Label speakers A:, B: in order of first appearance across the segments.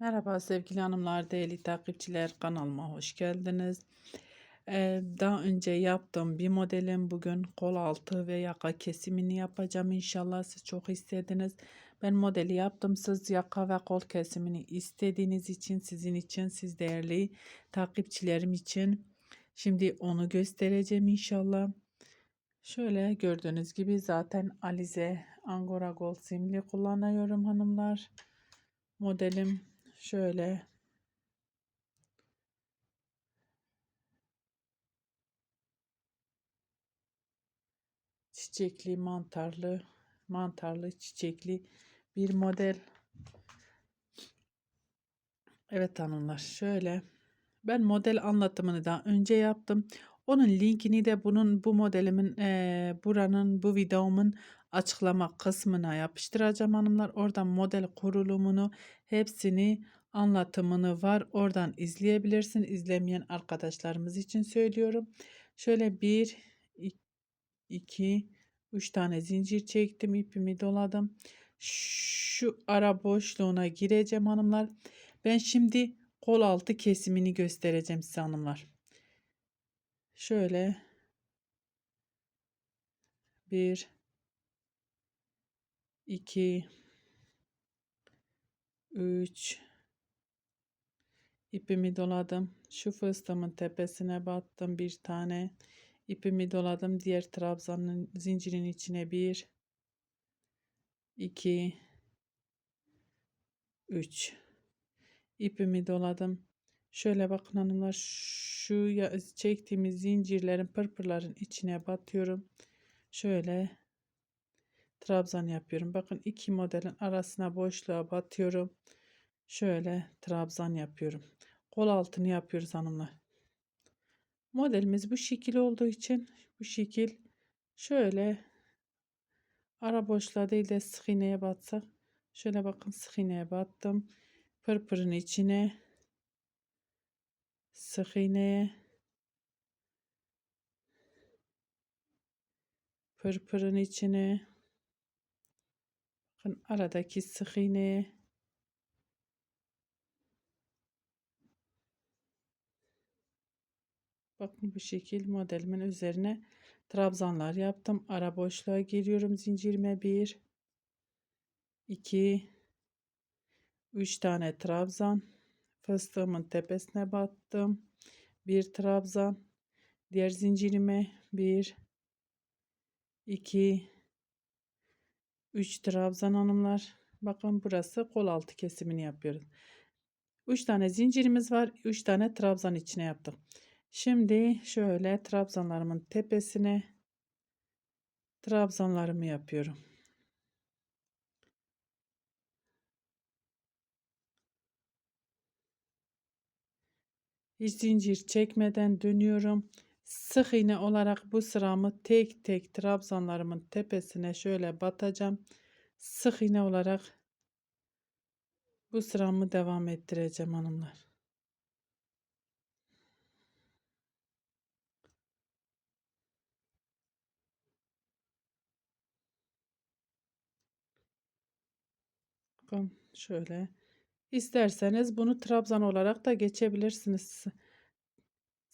A: Merhaba sevgili hanımlar, değerli takipçiler kanalıma hoş geldiniz. Ee, daha önce yaptığım bir modelim bugün kol altı ve yaka kesimini yapacağım inşallah siz çok istediniz. Ben modeli yaptım siz yaka ve kol kesimini istediğiniz için sizin için siz değerli takipçilerim için şimdi onu göstereceğim inşallah. Şöyle gördüğünüz gibi zaten Alize Angora Gold simli kullanıyorum hanımlar. Modelim şöyle çiçekli mantarlı mantarlı çiçekli bir model. Evet hanımlar şöyle ben model anlatımını da önce yaptım. Onun linkini de bunun bu modelimin e, buranın bu videomun açıklama kısmına yapıştıracağım hanımlar. Oradan model kurulumunu hepsini anlatımını var. Oradan izleyebilirsin. İzlemeyen arkadaşlarımız için söylüyorum. Şöyle bir, iki, üç tane zincir çektim. ipimi doladım. Şu ara boşluğuna gireceğim hanımlar. Ben şimdi kol altı kesimini göstereceğim size hanımlar. Şöyle bir, iki, üç, ipimi doladım. Şu fıstığımın tepesine battım bir tane. ipimi doladım. Diğer trabzanın zincirin içine bir, iki, üç. ipimi doladım. Şöyle bakın hanımlar şu çektiğimiz zincirlerin pırpırların içine batıyorum. Şöyle trabzan yapıyorum. Bakın iki modelin arasına boşluğa batıyorum. Şöyle trabzan yapıyorum. Kol altını yapıyoruz hanımlar. Modelimiz bu şekil olduğu için bu şekil şöyle ara boşluğa değil de sık iğneye batsak. Şöyle bakın sık iğneye battım. Pırpırın içine sık iğneye pırpırın içine bakın aradaki sık iğneye bakın bu şekil modelimin üzerine trabzanlar yaptım. Ara boşluğa giriyorum zincirime. Bir iki üç tane trabzan. Fıstığımın tepesine battım. Bir trabzan. Diğer zincirime. Bir 2 3 trabzan hanımlar. Bakın burası kol altı kesimini yapıyoruz. 3 tane zincirimiz var. 3 tane trabzan içine yaptık. Şimdi şöyle trabzanlarımın tepesine trabzanlarımı yapıyorum. Hiç zincir çekmeden dönüyorum sık iğne olarak bu sıramı tek tek trabzanlarımın tepesine şöyle batacağım. Sık iğne olarak bu sıramı devam ettireceğim hanımlar. Bakın şöyle. İsterseniz bunu trabzan olarak da geçebilirsiniz.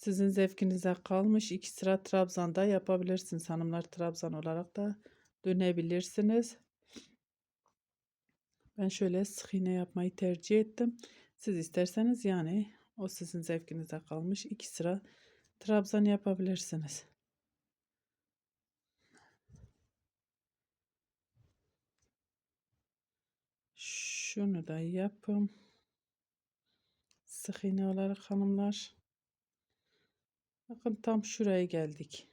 A: Sizin zevkinize kalmış. iki sıra trabzanda yapabilirsiniz. Hanımlar trabzan olarak da dönebilirsiniz. Ben şöyle sık iğne yapmayı tercih ettim. Siz isterseniz yani o sizin zevkinize kalmış. iki sıra trabzan yapabilirsiniz. Şunu da yapın. Sık iğne olarak hanımlar. Bakın tam şuraya geldik.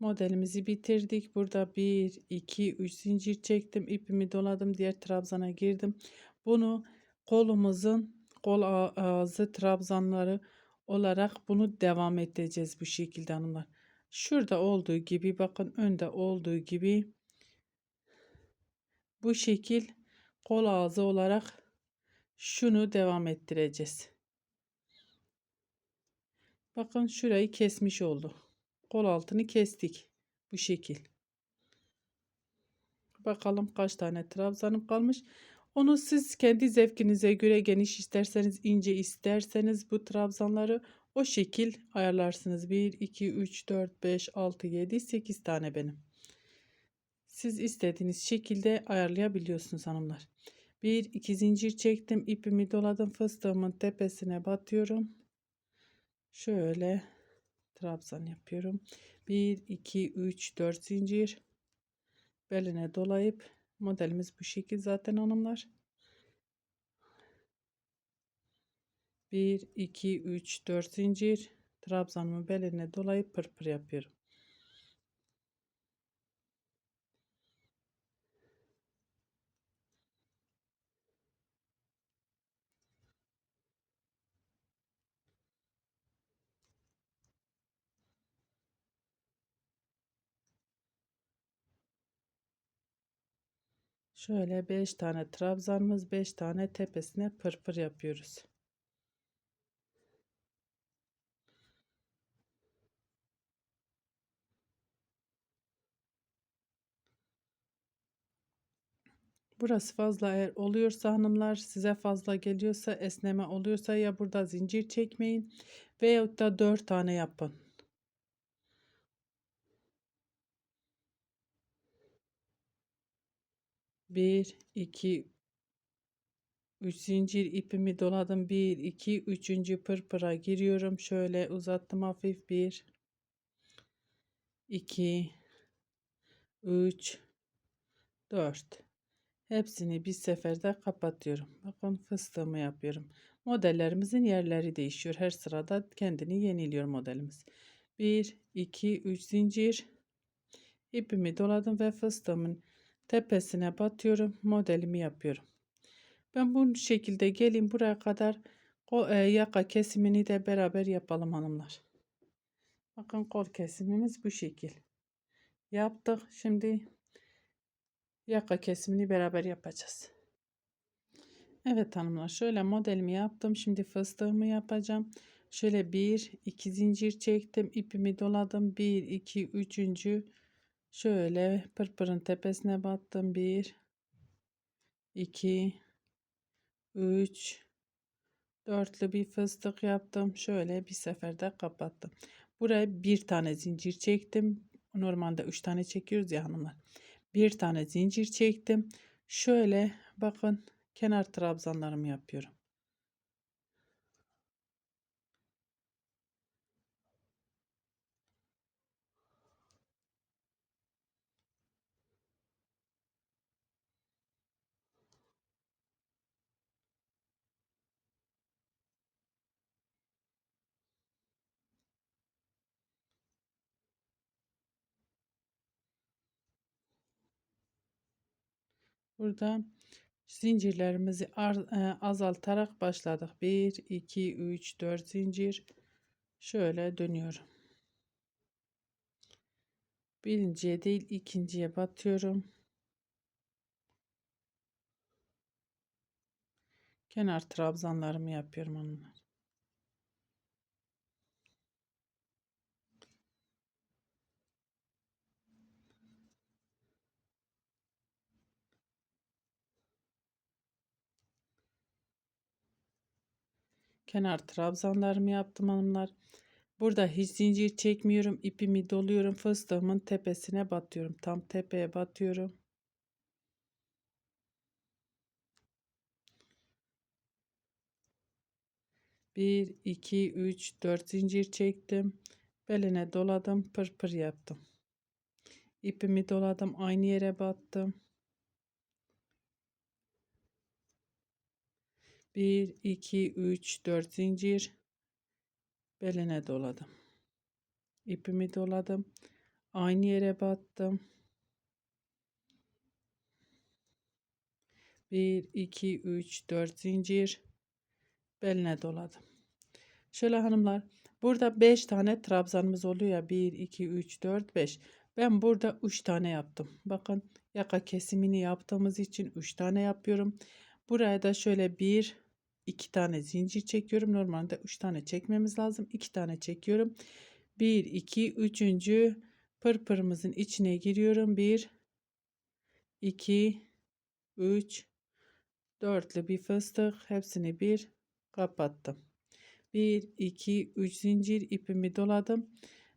A: Modelimizi bitirdik. Burada 1, 2, 3 zincir çektim. ipimi doladım. Diğer trabzana girdim. Bunu kolumuzun kol ağzı trabzanları olarak bunu devam edeceğiz bu şekilde hanımlar. Şurada olduğu gibi bakın önde olduğu gibi bu şekil kol ağzı olarak şunu devam ettireceğiz. Bakın şurayı kesmiş oldu. Kol altını kestik. Bu şekil. Bakalım kaç tane trabzanım kalmış. Onu siz kendi zevkinize göre geniş isterseniz ince isterseniz bu trabzanları o şekil ayarlarsınız. 1, 2, 3, 4, 5, 6, 7, 8 tane benim. Siz istediğiniz şekilde ayarlayabiliyorsunuz hanımlar. Bir iki zincir çektim. ipimi doladım. Fıstığımın tepesine batıyorum. Şöyle trabzan yapıyorum. 1 2 3 4 zincir beline dolayıp modelimiz bu şekil zaten hanımlar. 1 2 3 4 zincir trabzanımı beline dolayıp pırpır yapıyorum. Şöyle 5 tane trabzanımız 5 tane tepesine pırpır yapıyoruz. Burası fazla eğer oluyorsa hanımlar size fazla geliyorsa esneme oluyorsa ya burada zincir çekmeyin veyahut da 4 tane yapın. Bir, iki, üç zincir ipimi doladım. Bir, iki, üçüncü pırpıra giriyorum. Şöyle uzattım hafif. Bir, iki, üç, dört. Hepsini bir seferde kapatıyorum. Bakın fıstığımı yapıyorum. Modellerimizin yerleri değişiyor. Her sırada kendini yeniliyor modelimiz. 1, 2, 3 zincir. ipimi doladım ve fıstığımın tepesine batıyorum. Modelimi yapıyorum. Ben bu şekilde gelin buraya kadar o e, yaka kesimini de beraber yapalım hanımlar. Bakın kol kesimimiz bu şekil. Yaptık. Şimdi yaka kesimini beraber yapacağız. Evet hanımlar şöyle modelimi yaptım. Şimdi fıstığımı yapacağım. Şöyle bir iki zincir çektim. ipimi doladım. Bir iki üçüncü şöyle pırpırın tepesine battım. Bir iki üç dörtlü bir fıstık yaptım. Şöyle bir seferde kapattım. Buraya bir tane zincir çektim. Normalde üç tane çekiyoruz ya hanımlar bir tane zincir çektim. Şöyle bakın kenar trabzanlarımı yapıyorum. Burada zincirlerimizi e, azaltarak başladık. 1, 2, 3, 4 zincir. Şöyle dönüyorum. Birinciye değil ikinciye batıyorum. Kenar trabzanlarımı yapıyorum onlar. Kenar trabzanlarımı yaptım hanımlar. Burada hiç zincir çekmiyorum. ipimi doluyorum. Fıstığımın tepesine batıyorum. Tam tepeye batıyorum. Bir, iki, üç, dört zincir çektim. Beline doladım. Pırpır pır yaptım. İpimi doladım. Aynı yere battım. 1 2 3 4 zincir. Beline doladım. İpimi doladım. Aynı yere battım. 1 2 3 4 zincir. Beline doladım. Şöyle hanımlar burada 5 tane trabzanımız oluyor ya 1 2 3 4 5 ben burada 3 tane yaptım. Bakın yaka kesimini yaptığımız için 3 tane yapıyorum. Buraya da şöyle bir 2 tane zincir çekiyorum. Normalde 3 tane çekmemiz lazım. 2 tane çekiyorum. 1 2 3. pırpırımızın içine giriyorum. 1 2 3 Dörtlü bir fıstık. Hepsini bir kapattım. 1, 2, 3 zincir ipimi doladım.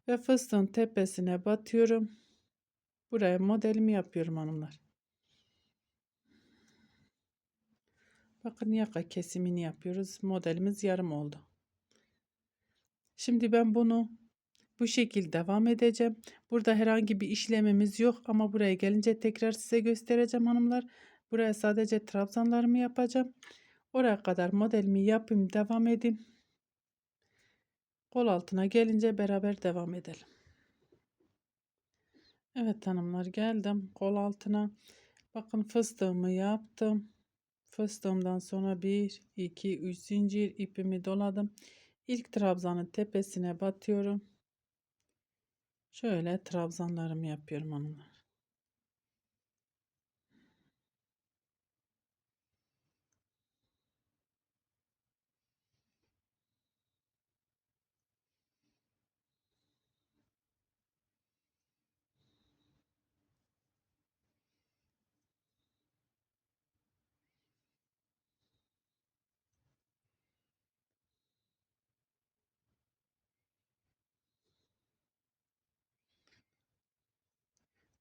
A: Ve fıstığın tepesine batıyorum. Buraya modelimi yapıyorum hanımlar. Bakın yaka kesimini yapıyoruz. Modelimiz yarım oldu. Şimdi ben bunu bu şekilde devam edeceğim. Burada herhangi bir işlemimiz yok ama buraya gelince tekrar size göstereceğim hanımlar. Buraya sadece trabzanlarımı yapacağım. Oraya kadar modelimi yapayım devam edeyim. Kol altına gelince beraber devam edelim. Evet hanımlar geldim kol altına. Bakın fıstığımı yaptım fıstığımdan sonra 1 2 3 zincir ipimi doladım. İlk trabzanın tepesine batıyorum. Şöyle trabzanlarımı yapıyorum onunla.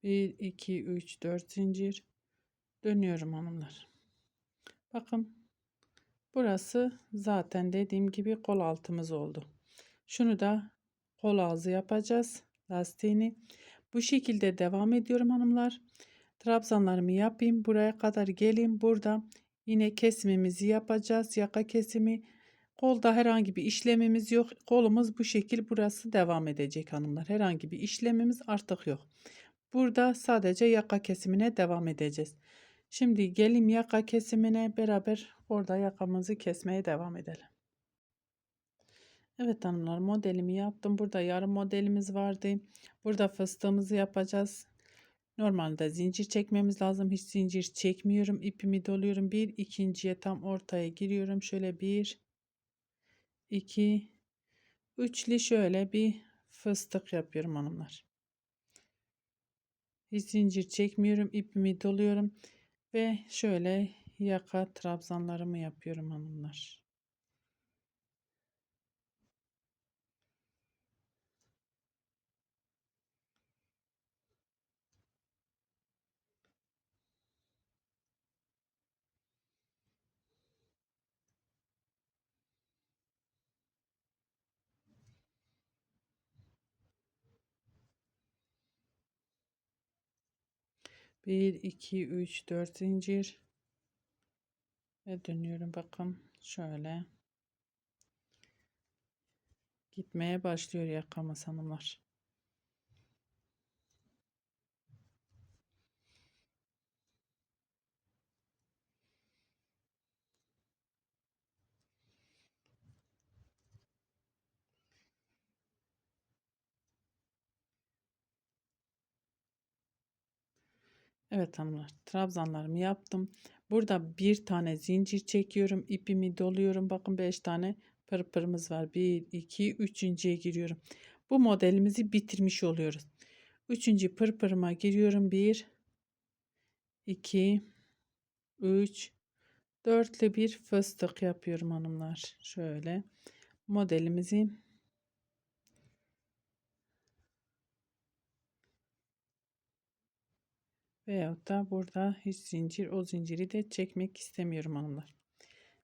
A: 1, 2, 3, 4 zincir. Dönüyorum hanımlar. Bakın. Burası zaten dediğim gibi kol altımız oldu. Şunu da kol ağzı yapacağız. Lastiğini. Bu şekilde devam ediyorum hanımlar. Trabzanlarımı yapayım. Buraya kadar geleyim. Burada yine kesimimizi yapacağız. Yaka kesimi. Kolda herhangi bir işlemimiz yok. Kolumuz bu şekil burası devam edecek hanımlar. Herhangi bir işlemimiz artık yok. Burada sadece yaka kesimine devam edeceğiz. Şimdi gelim yaka kesimine beraber orada yakamızı kesmeye devam edelim. Evet hanımlar modelimi yaptım. Burada yarım modelimiz vardı. Burada fıstığımızı yapacağız. Normalde zincir çekmemiz lazım. Hiç zincir çekmiyorum. İpimi doluyorum. Bir ikinciye tam ortaya giriyorum. Şöyle bir iki üçlü şöyle bir fıstık yapıyorum hanımlar. Hiç zincir çekmiyorum. ipimi doluyorum. Ve şöyle yaka trabzanlarımı yapıyorum hanımlar. Bir, iki, üç, dört zincir. Ve dönüyorum bakın şöyle. Gitmeye başlıyor yakamız hanımlar. Evet hanımlar trabzanlarımı yaptım. Burada bir tane zincir çekiyorum. ipimi doluyorum. Bakın 5 tane pırpırımız var. 1, 2, 3.ye giriyorum. Bu modelimizi bitirmiş oluyoruz. 3. pırpırıma giriyorum. 1, 2, 3, 4'lü bir fıstık yapıyorum hanımlar. Şöyle modelimizi Veyahut da burada hiç zincir o zinciri de çekmek istemiyorum hanımlar.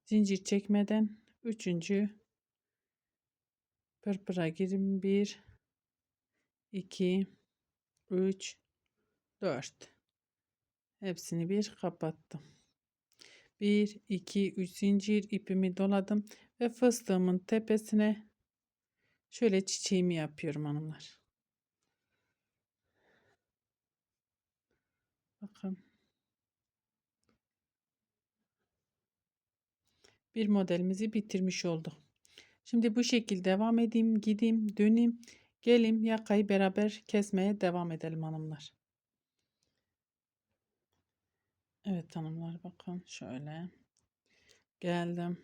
A: Zincir çekmeden üçüncü pırpıra girin 1 2 3 4 hepsini bir kapattım. 1 2 3 zincir ipimi doladım ve fıstığımın tepesine şöyle çiçeğimi yapıyorum hanımlar. Bakın. Bir modelimizi bitirmiş olduk. Şimdi bu şekilde devam edeyim, gideyim, döneyim, gelim yakayı beraber kesmeye devam edelim hanımlar. Evet hanımlar bakın şöyle geldim.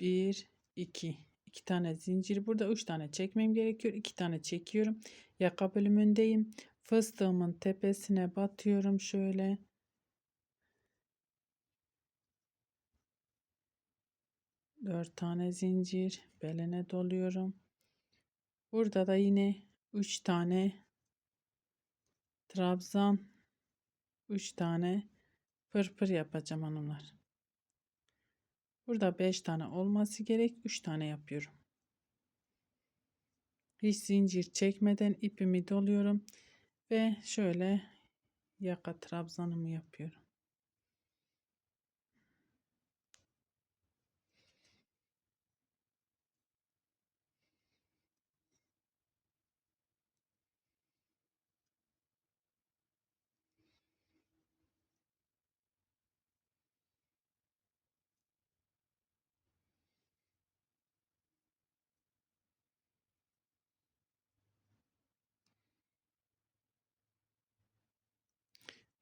A: Bir, iki. iki tane zincir burada üç tane çekmem gerekiyor. iki tane çekiyorum. Yaka bölümündeyim. Fıstığımın tepesine batıyorum şöyle. Dört tane zincir beline doluyorum. Burada da yine üç tane trabzan, üç tane pırpır yapacağım hanımlar. Burada 5 tane olması gerek. 3 tane yapıyorum. Hiç zincir çekmeden ipimi doluyorum ve şöyle yaka trabzanımı yapıyorum.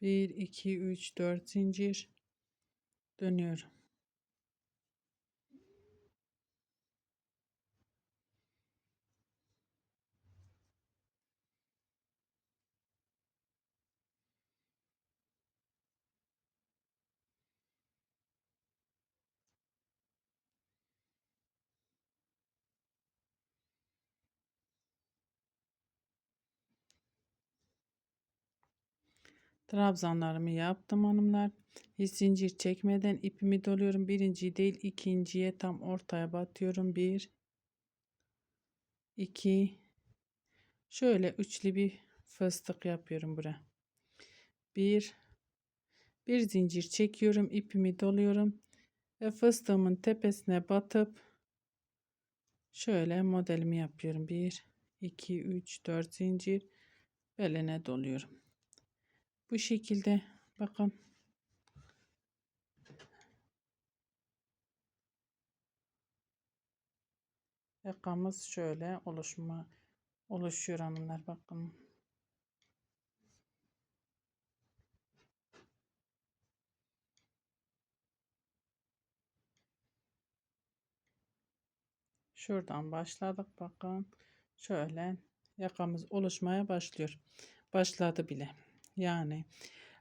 A: Bir, iki, üç, dört zincir dönüyorum. Trabzanlarımı yaptım hanımlar. Hiç zincir çekmeden ipimi doluyorum. Birinci değil ikinciye tam ortaya batıyorum. Bir, iki, şöyle üçlü bir fıstık yapıyorum buraya. Bir, bir zincir çekiyorum. ipimi doluyorum. Ve fıstığımın tepesine batıp şöyle modelimi yapıyorum. Bir, iki, üç, dört zincir beline doluyorum. Bu şekilde bakın. Yakamız şöyle oluşma oluşuyor hanımlar bakın. Şuradan başladık bakın. Şöyle yakamız oluşmaya başlıyor. Başladı bile. Yani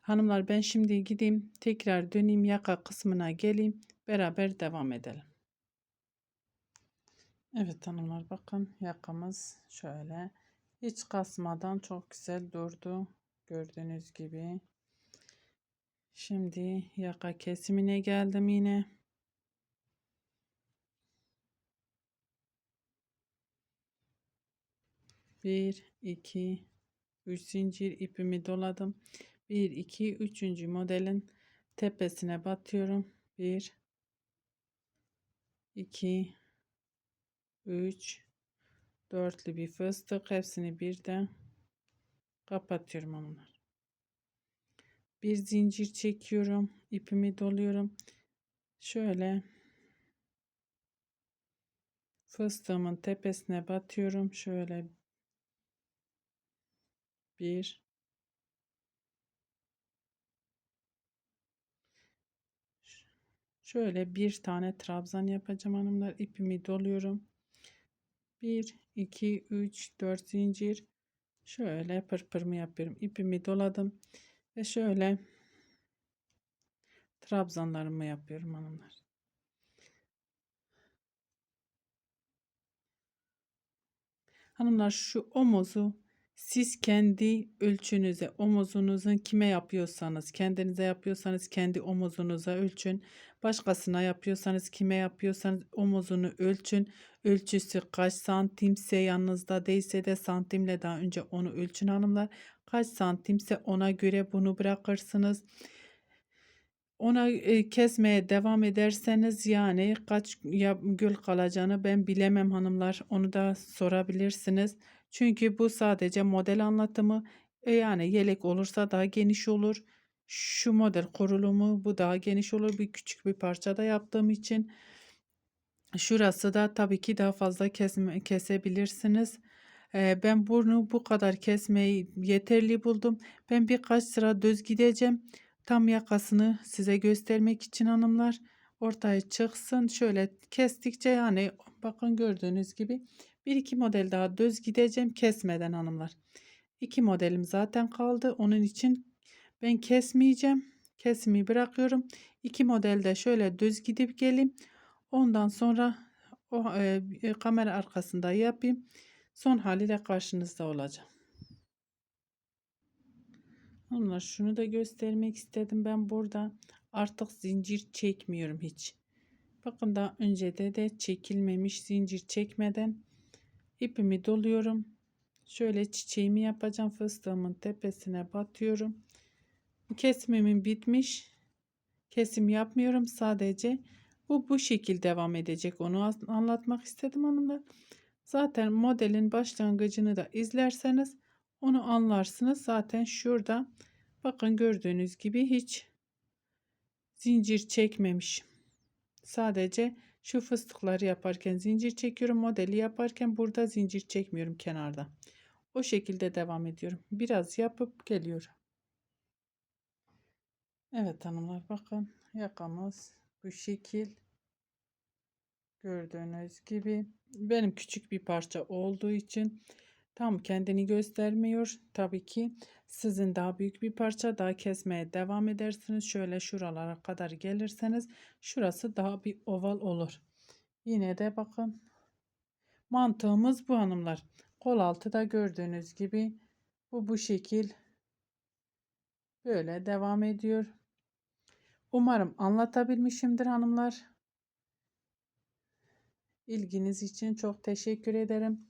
A: hanımlar ben şimdi gideyim tekrar döneyim yaka kısmına geleyim beraber devam edelim. Evet hanımlar bakın yakamız şöyle hiç kasmadan çok güzel durdu. Gördüğünüz gibi. Şimdi yaka kesimine geldim yine. Bir, iki, 3 zincir ipimi doladım. 1 2 3. modelin tepesine batıyorum. 1 2 3 dörtlü bir fıstık hepsini birden kapatıyorum onlar. Bir zincir çekiyorum. ipimi doluyorum. Şöyle fıstığımın tepesine batıyorum. Şöyle bir. Şöyle bir tane trabzan yapacağım hanımlar ipimi doluyorum. 1 2 3 4 zincir. Şöyle pırpırımı yapıyorum. İpimi doladım ve şöyle trabzanlarımı yapıyorum hanımlar. Hanımlar şu omuzu siz kendi ölçünüze, omuzunuzun kime yapıyorsanız, kendinize yapıyorsanız kendi omuzunuza ölçün. Başkasına yapıyorsanız kime yapıyorsanız omuzunu ölçün. Ölçüsü kaç santimse yanınızda değilse de santimle daha önce onu ölçün hanımlar. Kaç santimse ona göre bunu bırakırsınız. Ona e, kesmeye devam ederseniz yani kaç gül kalacağını ben bilemem hanımlar. Onu da sorabilirsiniz. Çünkü bu sadece model anlatımı. E yani yelek olursa daha geniş olur. Şu model kurulumu bu daha geniş olur. Bir küçük bir parça da yaptığım için. Şurası da tabii ki daha fazla kesme, kesebilirsiniz. E, ben bunu bu kadar kesmeyi yeterli buldum. Ben birkaç sıra düz gideceğim. Tam yakasını size göstermek için hanımlar ortaya çıksın. Şöyle kestikçe yani bakın gördüğünüz gibi bir iki model daha düz gideceğim kesmeden hanımlar. İki modelim zaten kaldı. Onun için ben kesmeyeceğim. Kesimi bırakıyorum. İki modelde şöyle düz gidip geleyim. Ondan sonra o e, kamera arkasında yapayım. Son haliyle karşınızda olacağım. Onlar şunu da göstermek istedim. Ben burada artık zincir çekmiyorum hiç. Bakın daha önce de de çekilmemiş zincir çekmeden ipimi doluyorum. Şöyle çiçeğimi yapacağım. Fıstığımın tepesine batıyorum. Kesimimin bitmiş. Kesim yapmıyorum sadece. Bu bu şekil devam edecek. Onu anlatmak istedim hanımlar. Zaten modelin başlangıcını da izlerseniz onu anlarsınız. Zaten şurada bakın gördüğünüz gibi hiç zincir çekmemiş. Sadece şu fıstıkları yaparken zincir çekiyorum. Modeli yaparken burada zincir çekmiyorum kenarda. O şekilde devam ediyorum. Biraz yapıp geliyorum. Evet hanımlar bakın yakamız bu şekil. Gördüğünüz gibi benim küçük bir parça olduğu için tam kendini göstermiyor. Tabii ki sizin daha büyük bir parça daha kesmeye devam edersiniz. Şöyle şuralara kadar gelirseniz şurası daha bir oval olur. Yine de bakın mantığımız bu hanımlar. Kol altı da gördüğünüz gibi bu bu şekil böyle devam ediyor. Umarım anlatabilmişimdir hanımlar. İlginiz için çok teşekkür ederim.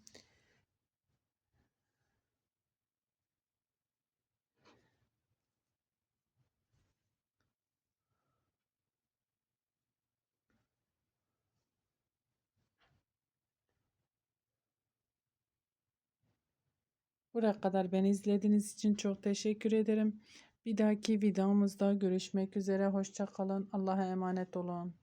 A: Buraya kadar beni izlediğiniz için çok teşekkür ederim. Bir dahaki videomuzda görüşmek üzere. Hoşça kalın. Allah'a emanet olun.